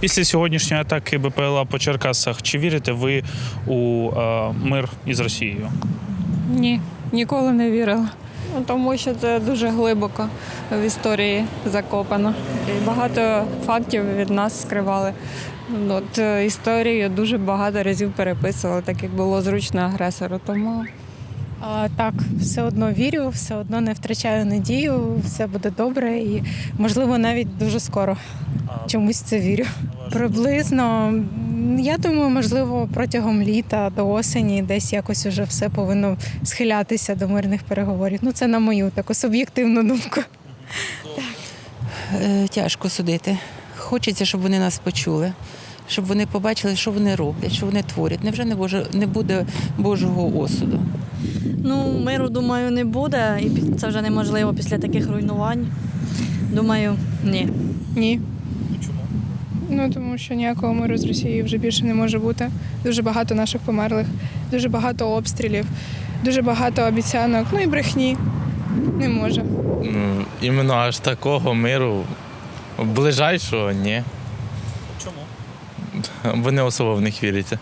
Після сьогоднішньої атаки БПЛА по Черкасах, чи вірите ви у е, мир із Росією? Ні, ніколи не вірила. Ну, Тому що це дуже глибоко в історії закопано. І багато фактів від нас скривали. Ну, От е, історію дуже багато разів переписували, так як було зручно агресору. Тому А, так, все одно вірю, все одно не втрачаю надію, все буде добре і, можливо, навіть дуже скоро чомусь це вірю. Приблизно, я думаю, можливо, протягом літа до осені десь якось уже все повинно схилятися до мирних переговорів. Ну, це на мою таку суб'єктивну думку. Е, Тяжко судити. Хочеться, щоб вони нас почули, щоб вони побачили, що вони роблять, що вони творять. Невже не боже не буде Божого осуду? Ну, миру, думаю, не буде, і це вже неможливо після таких руйнувань. Думаю, ні. Ні. Ну тому що ніякого миру з Росією вже більше не може бути. Дуже багато наших померлих, дуже багато обстрілів, дуже багато обіцянок, ну і брехні. Не може. Ну, іменно аж такого миру ближайшого ні. Чому? Бо не особо в них віриться.